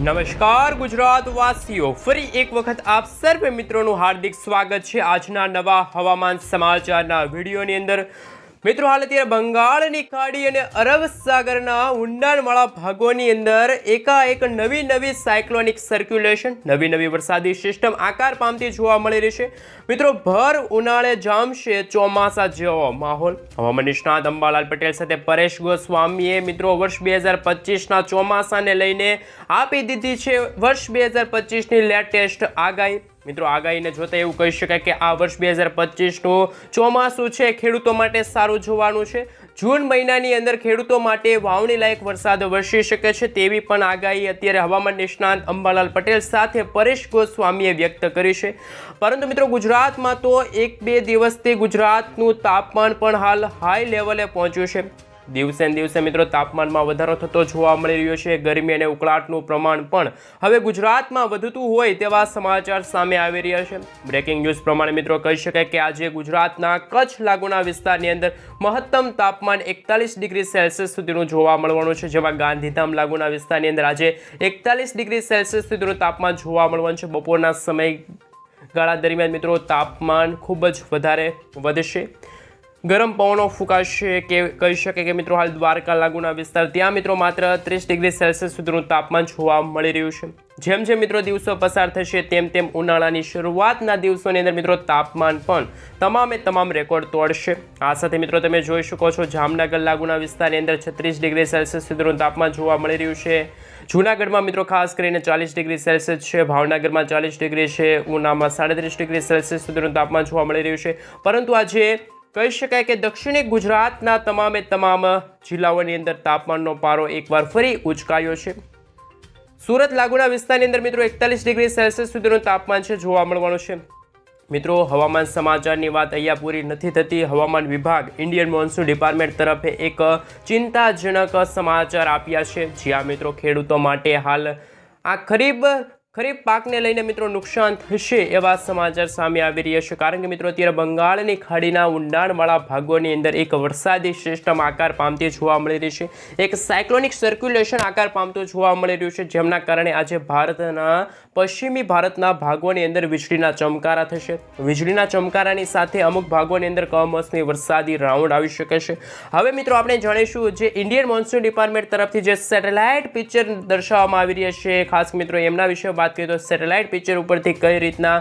નમસ્કાર ગુજરાત વાસીઓ ફરી એક વખત આપ સર્વે મિત્રોનું હાર્દિક સ્વાગત છે. આજના નવા હવામાન સમાચારના વિડીયોની અંદર મિત્રો, હાલ અત્યારે બંગાળની ખાડી અને અરબ સાગરના ઊંડાણવાળા ભાગોની અંદર એકાએક નવી નવી સાયક્લોનિક સર્ક્યુલેશન નવી નવી વરસાદી સિસ્ટમ આકાર પામતી જોવા મળી રહી છે. મિત્રો, ભર, ઉનાળે, જામશે, ચોમાસા જેવો માહોલ. હવામાન નિષ્ણાત અંબાલાલ પટેલ સાથે પરેશ ગોસ્વામીએ મિત્રો, વર્ષ બે હજાર પચીસના ચોમાસાને લઈને આપી દીધી છે. વર્ષ બે હજાર પચીસની લેટેસ્ટ આગાહી. મિત્રો આગાહીને જોતા એવું કહી શકાય કે આ વર્ષ બે હજાર પચીસનું ચોમાસું છે. ખેડૂતો માટે સારું જોવાનું છે. જૂન મહિનાની અંદર ખેડૂતો માટે વાવણી લાયક વરસાદ વરસી શકે છે તેવી પણ આગાહી અત્યારે હવામાન નિષ્ણાંત અંબાલાલ પટેલ સાથે પરેશ ગોસ્વામીએ વ્યક્ત કરી છે. પરંતુ મિત્રો ગુજરાતમાં તો એક બે દિવસથી ગુજરાતનું તાપમાન પણ હાલ હાઈ લેવલે પહોંચ્યું છે. દિવસે દિવસે મિત્રો તાપમાનમાં વધારો થતો જોવા મળી રહ્યો છે. ગરમી અને ઉકળાટનું પ્રમાણ પણ હવે ગુજરાતમાં વધતું હોય તેવા સમાચાર સામે આવી રહ્યા છે. બ્રેકિંગ ન્યૂઝ પ્રમાણે મિત્રો કહી શકાય કે આજે ગુજરાતના કચ્છ લાગુના વિસ્તારની અંદર મહત્તમ તાપમાન એકતાલીસ ડિગ્રી સેલ્સિયસ સુધીનું જોવા મળવાનું છે. જેમાં ગાંધીધામ લાગુના વિસ્તારની અંદર આજે એકતાલીસ ડિગ્રી સેલ્સિયસ સુધીનું તાપમાન જોવા મળવાનું છે. બપોરના સમય ગાળા દરમિયાન મિત્રો તાપમાન ખૂબ જ વધારે વધશે. ગરમ પવનો ફૂંકાશે કે કહી શકે કે મિત્રો હાલ દ્વારકા લાગુના વિસ્તાર, ત્યાં મિત્રો માત્ર ત્રીસ ડિગ્રી સેલ્સિયસ સુધીનું તાપમાન જોવા મળી રહ્યું છે. જેમ જેમ મિત્રો દિવસો પસાર થશે, તેમ તેમ ઉનાળાની શરૂઆતના દિવસોની અંદર મિત્રો તાપમાન પણ તમામે તમામ રેકોર્ડ તોડશે. આ સાથે મિત્રો તમે જોઈ શકો છો, જામનગર લાગુના વિસ્તારની અંદર છત્રીસ ડિગ્રી સેલ્સિયસ સુધીનું તાપમાન જોવા મળી રહ્યું છે. જૂનાગઢમાં મિત્રો ખાસ કરીને ચાલીસ ડિગ્રી સેલ્સિયસ છે, ભાવનગરમાં ચાલીસ ડિગ્રી છે, ઉનામાં સાડત્રીસ ડિગ્રી સેલ્સિયસ સુધીનું તાપમાન જોવા મળી રહ્યું છે. પરંતુ આજે કહી શકાય કે દક્ષિણી ગુજરાતના તમામે તમામ જિલ્લાઓની અંદર તાપમાનનો પારો એકવાર ફરી ઉચકાયો છે. સુરત લાગુના વિસ્તારની અંદર મિત્રો એકતાલીસ ડિગ્રી સેલ્સિયસ સુધીનું તાપમાન છે જોવા મળવાનું છે. મિત્રો હવામાન સમાચારની વાત અહીંયા પૂરી નથી થતી. હવામાન વિભાગ, ઇન્ડિયન મોન્સૂન ડિપાર્ટમેન્ટ તરફે એક ચિંતાજનક સમાચાર આપ્યા છે. જ્યાં મિત્રો, ખેડૂતો માટે હાલ આ ખરીબ ખરીફ પાકને લઈને મિત્રો નુકસાન થશે એવા સમાચાર સામે આવી રહ્યા છે. કારણ કે મિત્રો અત્યારે બંગાળની ખાડીના ઊંડાણવાળા ભાગોની અંદર એક વરસાદી સિસ્ટમ આકાર પામતી જોવા મળી રહી છે. એક સાયક્લોનિક સર્ક્યુલેશન આકાર પામતું જોવા મળી રહ્યું છે. જેમના કારણે આજે ભારતના પશ્ચિમી ભારતના ભાગોની અંદર વીજળીના ચમકારા થશે. વીજળીના ચમકારાની સાથે અમુક ભાગોની અંદર કમોસમી વરસાદી રાઉન્ડ આવી શકે છે. હવે મિત્રો આપણે જાણીશું જે ઇન્ડિયન મોન્સૂન ડિપાર્ટમેન્ટ તરફથી જે સેટેલાઇટ પિક્ચર દર્શાવવામાં આવી રહ્યા છે. ખાસ મિત્રો એમના વિશે વાત કરીએ તો સેટેલાઇટ પિક્ચર ઉપરથી કઈ રીતના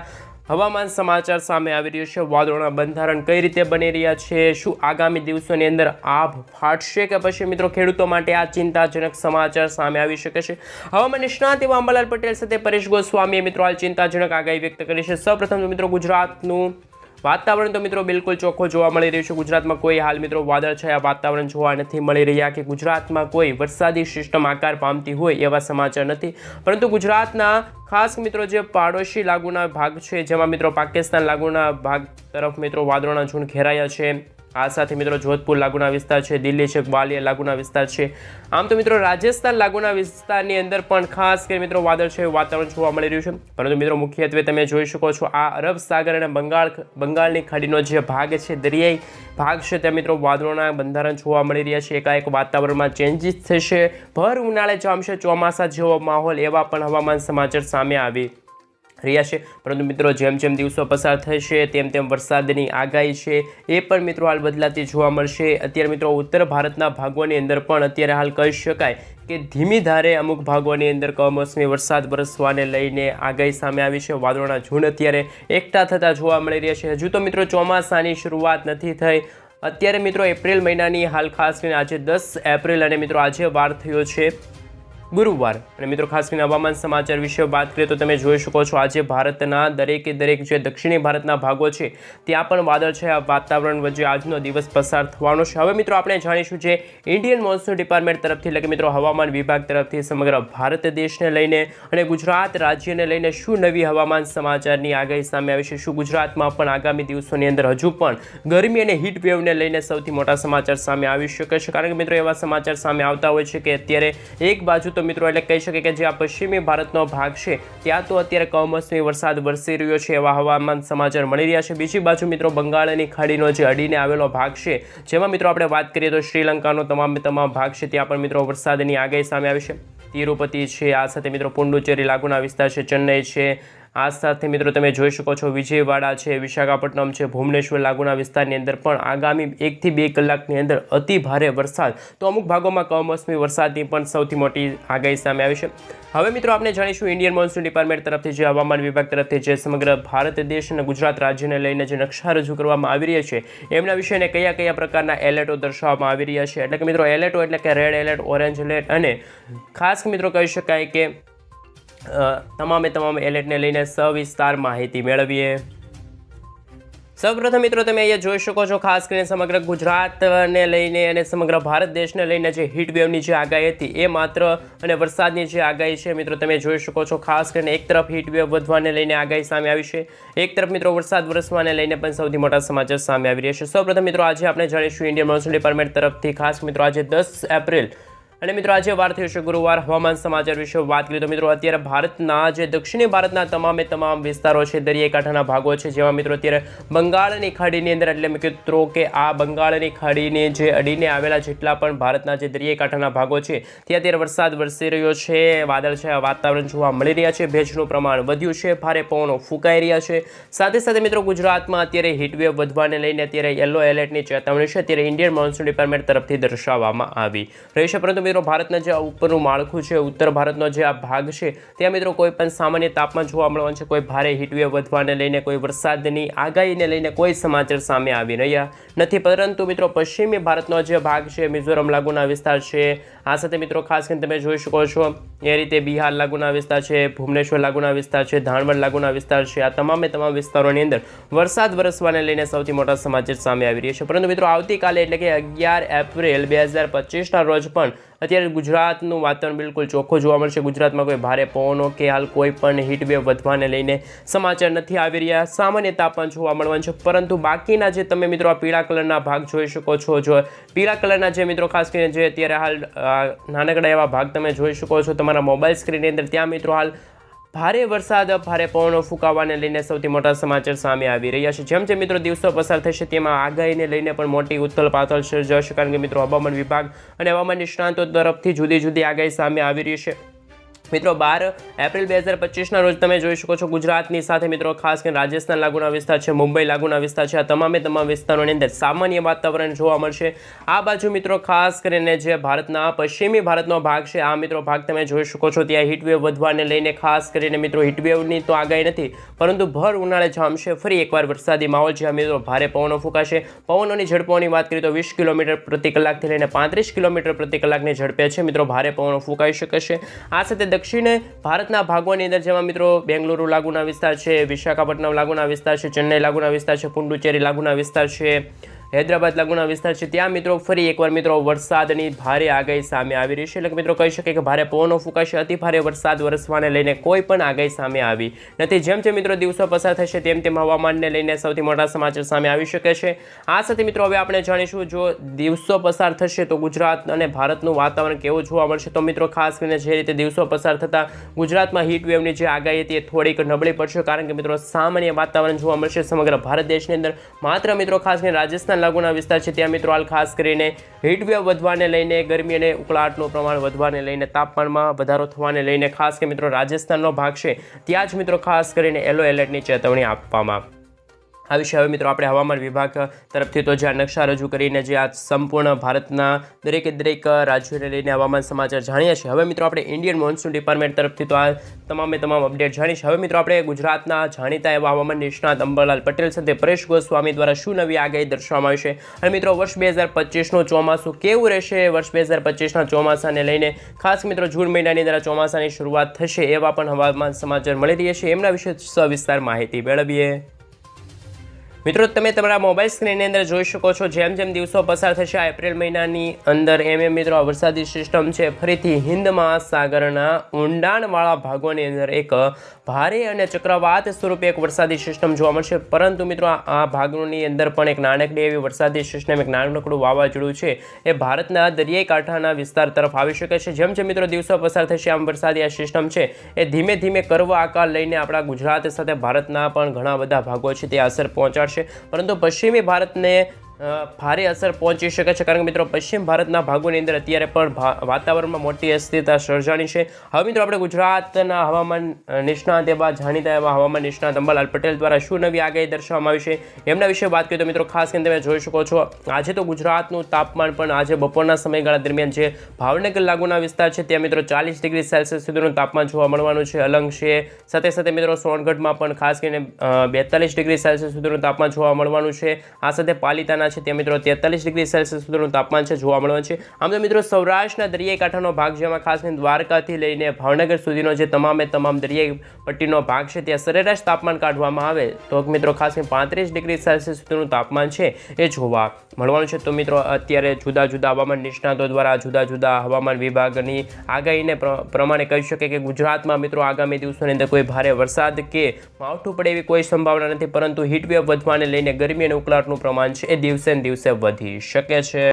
હવામાન સમાચાર સામે આવી રહ્યો છે. વાદળોના બંધારણ કઈ રીતે બની રહ્યા છે? શું આગામી દિવસોની અંદર આભ ફાટશે કે પછી મિત્રો ખેડૂતો માટે આ ચિંતાજનક સમાચાર સામે આવી શકે છે? હવામાન નિષ્ણાત એવા અંબાલાલ પટેલ સાથે પરેશ ગોસ્વામીએ મિત્રો આ ચિંતાજનક આગાહી વ્યક્ત કરી છે. સૌપ્રથમ મિત્રો ગુજરાતનું વાતાવરણ તો મિત્રો બિલકુલ ચોખ્ખું જોવા મળી રહ્યું છે. ગુજરાતમાં કોઈ હાલ મિત્રો વાદળછાયા વાતાવરણ જોવા નથી મળી રહ્યા કે ગુજરાતમાં કોઈ વરસાદી સિસ્ટમ આકાર પામતી હોય એવા સમાચાર નથી. પરંતુ ગુજરાતના ખાસ મિત્રો જે પાડોશી લાગુના ભાગ છે, જેમાં મિત્રો પાકિસ્તાન લાગુના ભાગ તરફ મિત્રો વાદળોના ઝૂંડ ઘેરાયા છે. આ સાથે મિત્રો જોધપુર લાગુના વિસ્તાર છે, દિલ્હી છે, ગ્વાલિયર લાગુના વિસ્તાર છે. આમ તો મિત્રો રાજસ્થાન લાગુના વિસ્તારની અંદર પણ ખાસ કરી મિત્રો વાદળ છે વાતાવરણ જોવા મળી રહ્યું છે. પરંતુ મિત્રો મુખ્યત્વે તમે જોઈ શકો છો, આ અરબ સાગર અને બંગાળ બંગાળની ખાડીનો જે ભાગ છે, દરિયાઈ ભાગ છે, ત્યાં મિત્રો વાદળોના બંધારણ જોવા મળી રહ્યા છે. એકાએક વાતાવરણમાં ચેન્જીસ થશે. ભર ઉનાળે જામશે ચોમાસા જેવો માહોલ એવા પણ હવામાન સમાચાર સામે આવી રહ્યા છે. પરંતુ મિત્રો, જેમ જેમ દિવસો પસાર થશે તેમ તેમ વરસાદની આગાહી છે. એ પણ મિત્રો હાલ બદલાતી જોવા મળશે. અત્યારે મિત્રો, ઉત્તર ભારતના ભાગોની અંદર પણ અત્યારે હાલ કહી શકાય કે ધીમી ધારે અમુક ભાગોની અંદર કમોસમી વરસાદ વરસવાને લઈને આગાહી સામે આવી છે. વાદળોના ઝૂંડ અત્યારે એકઠા થતા જોવા મળી રહ્યા છે. હજુ તો મિત્રો ચોમાસાની શરૂઆત નથી થઈ. અત્યારે મિત્રો, એપ્રિલ મહિનાની હાલ ખાસ કરીને આજે દસ એપ્રિલ અને મિત્રો, આજે વાર થયો છે. ગુરુવાર. અને મિત્રો, ખાસ કરીને હવામાન સમાચાર વિશે વાત કરીએ તો તમે જોઈ શકો છો, આજે ભારતના દરેકે દરેક જે દક્ષિણી ભારતના ભાગો છે, ત્યાં પણ વાદળ છે. આ વાતાવરણ વચ્ચે આજનો દિવસ પસાર થવાનો છે. હવે મિત્રો, આપણે જાણીશું જે ઇન્ડિયન મોન્સૂન ડિપાર્ટમેન્ટ તરફથી, એટલે કે મિત્રો, હવામાન વિભાગ તરફથી સમગ્ર ભારત દેશને લઈને અને ગુજરાત રાજ્યને લઈને શું નવી હવામાન સમાચારની આગાહી સામે આવી છે, શું ગુજરાતમાં પણ આગામી દિવસોની અંદર હજુ પણ ગરમી અને હીટ વેવને લઈને સૌથી મોટા સમાચાર સામે આવી શકે છે. કારણ કે મિત્રો, એવા સમાચાર સામે આવતા હોય છે કે અત્યારે એક બાજુ તો મિત્રો એટલે કહી શકે કે જે આ પશ્ચિમી ભારતનો ભાગ છે, ત્યાં તો અત્યારે કમોસમી વરસાદ વરસી રહ્યો છે એવા હવામાન સમાચાર મળી રહ્યા છે. બીજી બાજુ મિત્રો બંગાળની ખાડીનો જે અડીને આવેલો ભાગ છે, જેમાં મિત્રો આપણે વાત કરીએ તો શ્રીલંકાનો તમામ તમામ ભાગ છે, ત્યાં પણ મિત્રો વરસાદની આગાહી સામે આવી છે. તિરુપતિ છે, આ સાથે મિત્રો પુંડુચેરી લાગુના વિસ્તાર છે, ચેન્નઈ છે આ સાથે મિત્રો તમે જોઈ શકો છો, વિજયવાડા છે, વિશાખાપટ્ટનમ છે, ભુવનેશ્વર, લાગુના વિસ્તારની અંદર પણ આગામી એકથી બે કલાકની અંદર અતિ ભારે વરસાદ. તો અમુક ભાગોમાં કમોસમી વરસાદની પણ સૌથી મોટી આગાહી સામે આવી છે. હવે મિત્રો આપણે જાણીશું ઇન્ડિયન મોન્સૂન ડિપાર્ટમેન્ટ તરફથી જે હવામાન વિભાગ તરફથી જે સમગ્ર ભારત દેશ અને ગુજરાત રાજ્યને લઈને જે નકશા રજૂ કરવામાં આવી રહ્યા છે, એમના વિશેને કયા કયા પ્રકારના એલર્ટો દર્શાવવામાં આવી રહ્યા છે. એટલે કે મિત્રો એલર્ટો એટલે કે રેડ એલર્ટ, ઓરેન્જ એલર્ટ અને ખાસ મિત્રો કહી શકાય કે તમામે તમામ એલર્ટને લઈને સવિસ્તાર માહિતી મેળવીએ. સૌપ્રથમ મિત્રો, તમે અહીંયા જોઈ શકો છો, ખાસ કરીને સમગ્ર ગુજરાતને લઈને અને સમગ્ર ભારત દેશને લઈને જે વેવની જે આગાહી હતી, એ માત્ર અને વરસાદની જે આગાહી છે, મિત્રો, તમે જોઈ શકો છો, ખાસ કરીને એક તરફ વેવ વધવાને લઈને આગાહી સામે આવી છે, એક તરફ, મિત્રો, વરસાદ વરસવાને લઈને પણ સૌથી મોટા સમાચાર સામે આવી રહ્યા છે. સૌપ્રથમ, મિત્રો, આજે આપણે જાણીશું ઇન્ડિયન મોન્સૂન ડિપાર્ટમેન્ટ તરફથી, ખાસ મિત્રો, આજે દસ એપ્રિલ અને મિત્રો આજે વાર થયો છે ગુરુવાર હવામાન સમાચાર વિશે વાત કરીએ તો મિત્રો અત્યારે ભારતના જે દક્ષિણી ભારતના તમામે તમામ વિસ્તારો છે, દરિયાકાંઠાના ભાગો છે, જેમાં મિત્રો અત્યારે બંગાળની ખાડીની અંદર એટલે મિત્રો કે આ બંગાળની ખાડીને જે અડીને આવેલા જેટલા પણ ભારતના જે દરિયાકાંઠાના ભાગો છે, ત્યાં અત્યારે વરસાદ વરસી રહ્યો છે, વાદળ છે વાતાવરણ જોવા મળી રહ્યા છે, ભેજનું પ્રમાણ વધ્યું છે, ભારે પવનો ફૂંકાઈ રહ્યા છે. સાથે સાથે મિત્રો ગુજરાતમાં અત્યારે હીટવેવ વધવાને લઈને અત્યારે યલો એલર્ટની ચેતવણી છે, અત્યારે ઇન્ડિયન મોન્સૂન ડિપાર્ટમેન્ટ તરફથી દર્શાવવામાં આવી રહી છે, પરંતુ મિત્રો, ભારતના જે ઉપરનું માળખું છે, ઉત્તર ભારતનો જે આ ભાગ છે, ત્યાં મિત્રો કોઈ પણ સામાન્ય તાપમાન જોવા મળવાનું છે. કોઈ ભારે હીટવેવ વધવાને લઈને, કોઈ વરસાદની આગાહીને લઈને કોઈ સમાચાર સામે આવી રહ્યા નથી. પરંતુ મિત્રો, પશ્ચિમી ભારતનો જે ભાગ છે, મિઝોરમ લાગુના વિસ્તાર છે. આ સાથે મિત્રો, ખાસ કરીને તમે જોઈ શકો છો, એ રીતે બિહાર લાગુના વિસ્તાર છે, ભુવનેશ્વર લાગુના વિસ્તાર છે ધાણવડ લાગુના વિસ્તાર છે. આ તમામે તમામ વિસ્તારોની અંદર વરસાદ વરસવાને લઈને સૌથી મોટા સમાચાર સામે આવી રહ્યા છે. પરંતુ મિત્રો, આવતીકાલે એટલે કે અગિયાર એપ્રિલ બે હજાર પચીસના રોજ પણ અત્યારે ગુજરાતનું વાતાવરણ બિલકુલ ચોખ્ખું જોવા મળશે. ગુજરાતમાં કોઈ ભારે પવનો કે હાલ કોઈ પણ હીટવેવ વધવાને લઈને સમાચાર નથી આવી રહ્યા. સામાન્ય તાપમાન જોવા મળવાનું છે. પરંતુ બાકીના જે તમે મિત્રો આ પીળા કલરના ભાગ જોઈ શકો છો, જો પીળા કલરના જે મિત્રો ખાસ કરીને જે અત્યારે હાલ નાનકડા એવા ભાગ તમે જોઈ શકો છો તમારા મોબાઈલ સ્ક્રીનની અંદર. ત્યાં મિત્રો હાલ ભારે વરસાદ, ભારે પવનો ફૂંકાવાને લઈને સૌથી મોટા સમાચાર સામે આવી રહ્યા છે. જેમ જેમ મિત્રો દિવસો પસાર થશે, તેમાં આગાહીને લઈને પણ મોટી ઉથલ પાથલ સર્જાશે, કારણ કે મિત્રો હવામાન વિભાગ અને હવામાન નિષ્ણાંતો તરફથી જુદી જુદી આગાહી સામે આવી રહી છે. મિત્રો, બાર એપ્રિલ બે હજાર પચીસના રોજ તમે જોઈ શકો છો ગુજરાતની સાથે મિત્રો, ખાસ કરીને રાજસ્થાન લાગુના વિસ્તાર છે, મુંબઈ લાગુના વિસ્તાર છે, આ તમામે તમામ વિસ્તારોની અંદર સામાન્ય વાતાવરણ જોવા મળશે. આ બાજુ મિત્રો, ખાસ કરીને જે ભારતના પશ્ચિમી ભારતનો ભાગ છે, આ મિત્રો ભાગ તમે જોઈ શકો છો, ત્યાં હીટવેવ વધવાને લઈને ખાસ કરીને મિત્રો હીટવેવની તો આગાહી નથી, પરંતુ ભર ઉનાળે જામશે, ફરી એકવાર વરસાદી માહોલ જ્યાં મિત્રો ભારે પવનો ફૂંકાશે. પવનોની ઝડપોની વાત કરીએ તો વીસ કિલોમીટર પ્રતિ કલાકથી લઈને પાંત્રીસ કિલોમીટર પ્રતિ કલાકની ઝડપે છે, મિત્રો ભારે પવનો ફૂંકાઈ શકે છે. આ સાથે દક્ષિણ ભારતના ભાગોની અંદર જેમાં મિત્રો બેંગલુરુ લાગુના વિસ્તાર છે, વિશાખાપટ્ટનમ લાગુના વિસ્તાર છે, ચેન્નઈ લાગુના વિસ્તાર છે, પુંડુચેરી લાગુના વિસ્તાર છે. હૈદરાબાદ લાગુના વિસ્તાર છે. ત્યાં મિત્રો ફરી એકવાર મિત્રો વરસાદની ભારે આગાહી સામે આવી રહી છે. એટલે મિત્રો કહી શકાય કે ભારે પવનો ફૂંકાશે. અતિ ભારે વરસાદ વરસવાને લઈને કોઈ પણ આગાહી સામે આવી નથી. જેમ જેમ મિત્રો દિવસો પસાર થશે તેમ તેમ હવામાનને લઈને સૌથી મોટા સમાચાર સામે આવી શકે છે. આ સાથે મિત્રો હવે આપણે જાણીશું, જો દિવસો પસાર થશે તો ગુજરાત અને ભારતનું વાતાવરણ કેવું જોવા મળશે? તો મિત્રો ખાસ કરીને જે રીતે દિવસો પસાર થતાં ગુજરાતમાં હીટ વેવની જે આગાહી હતી એ થોડીક નબળી પડશે. કારણ કે મિત્રો સામાન્ય વાતાવરણ જોવા મળશે સમગ્ર ભારત દેશની અંદર. માત્ર મિત્રો ખાસ કરીને રાજસ્થાન લાગુના વિસ્તાર છે, ત્યાં મિત્રો હાલ ખાસ કરીને હીટવેવ વધવાને લઈને ગરમી અને ઉકળાટનું પ્રમાણ વધવાને લઈને તાપમાનમાં વધારો થવાને લઈને ખાસ કે મિત્રો રાજસ્થાનનો ભાગ છે, ત્યાં જ મિત્રો ખાસ કરીને યલો એલર્ટની ચેતવણી આપવામાં આ વિશે હવે મિત્રો, આપણે હવામાન વિભાગ તરફથી તો જે આ નકશા રજૂ કરીને જે આ સંપૂર્ણ ભારતના દરેકે દરેક રાજ્યોને લઈને હવામાન સમાચાર જાણીએ છીએ. હવે મિત્રો, આપણે ઇન્ડિયન મોન્સૂન ડિપાર્ટમેન્ટ તરફથી તો આ તમામે તમામ અપડેટ જાણીશ હવે મિત્રો, આપણે ગુજરાતના જાણીતા એવા હવામાન નિષ્ણાત અંબરલાલ પટેલ સાથે પરેશ ગોસ્વામી દ્વારા શું નવી આગાહી દર્શાવવામાં આવી છે? અને મિત્રો, વર્ષ બે હજાર પચીસનું ચોમાસું કેવું રહેશે? વર્ષ બે હજાર પચીસના ચોમાસાને લઈને ખાસ મિત્રો, જૂન મહિનાની અંદર ચોમાસાની શરૂઆત થશે એવા પણ હવામાન સમાચાર મળી રહ્યા છે. એમના વિશે સવિસ્તાર માહિતી મેળવીએ. મિત્રો, તમે તમારા મોબાઈલ સ્ક્રીનની અંદર જોઈ શકો છો, જેમ જેમ દિવસો પસાર થશે એપ્રિલ મહિનાની અંદર એમ એમ મિત્રો, આ વરસાદી સિસ્ટમ છે. ફરીથી હિન્દ મહાસાગરના ઊંડાણવાળા ભાગોની અંદર એક ભારે અને ચક્રવાત સ્વરૂપે એક વરસાદી સિસ્ટમ જોવા મળશે. પરંતુ મિત્રો, આ આ ભાગોની અંદર પણ એક નાનકડી એવી વરસાદી સિસ્ટમ, એક નાનકડું વાવાઝોડું છે, એ ભારતના દરિયાઈ કાંઠાના વિસ્તાર તરફ આવી શકે છે. જેમ જેમ મિત્રો, દિવસો પસાર થશે, આમ વરસાદી આ સિસ્ટમ છે, એ ધીમે ધીમે કર્વ આકાર લઈને આપણા ગુજરાત સાથે ભારતના પણ ઘણા બધા ભાગો છે, તે અસર પહોંચાડશે. પરંતુ પશ્ચિમી ભારતને ભારે અસર પહોંચી શકે છે. કારણ કે મિત્રો, પશ્ચિમ ભારતના ભાગોની અંદર અત્યારે પણ વાતાવરણમાં મોટી અસ્થિરતા સર્જાણી છે. હવે મિત્રો, આપણે ગુજરાતના હવામાન નિષ્ણાત એવા જાણીતા એવા હવામાન નિષ્ણાત અંબાલાલ પટેલ દ્વારા શું નવી આગાહી દર્શાવવામાં આવી છે, એમના વિશે વાત કરીએ તો મિત્રો, ખાસ કરીને તમે જોઈ શકો છો, આજે તો ગુજરાતનું તાપમાન પણ આજે બપોરના સમયગાળા દરમિયાન જે ભાવનગર લાગુના વિસ્તાર છે, ત્યાં મિત્રો ચાલીસ ડિગ્રી સેલ્સિયસ સુધીનું તાપમાન જોવા મળવાનું છે. અલંગ છે. સાથે સાથે મિત્રો, સોનગઢમાં પણ ખાસ કરીને બેતાલીસ ડિગ્રી સેલ્સિયસ સુધીનું તાપમાન જોવા મળવાનું છે. આ સાથે પાલિતાના છે. ત્યાં મિત્રો તેતાલીસ ડિગ્રી સેલ્સિયસ સુધીનું તાપમાન છે જોવા મળવાનું છે. આમ તો મિત્રો સૌરાષ્ટ્રના દરિયાઈ કાંઠાનો ભાગ જેમાં ખાસ કરીને દ્વારકાથી લઈને ભાવનગર સુધીનો જે તમામે તમામ દરિયાઈ પટ્ટીનો ભાગ છે, ત્યાં સરેરાશ તાપમાન કાઢવામાં આવે તો મિત્રો ખાસ કરીને પાંત્રીસ ડિગ્રી સેલ્સિયસ સુધીનું તાપમાન છે એ જોવા મળવાનું છે. તો મિત્રો અત્યારે જુદા જુદા હવામાન નિષ્ણાતો દ્વારા જુદા જુદા હવામાન વિભાગની આગાહીને પ્રમાણે કહી શકે કે ગુજરાતમાં મિત્રો આગામી દિવસોની અંદર કોઈ ભારે વરસાદ કે માવઠું પડે એવી કોઈ સંભાવના નથી, પરંતુ હીટવેવ વધવાને લઈને ગરમી અને ઉકળાટનું પ્રમાણ છે એ દિવસે દિવસે વધી શકે છે.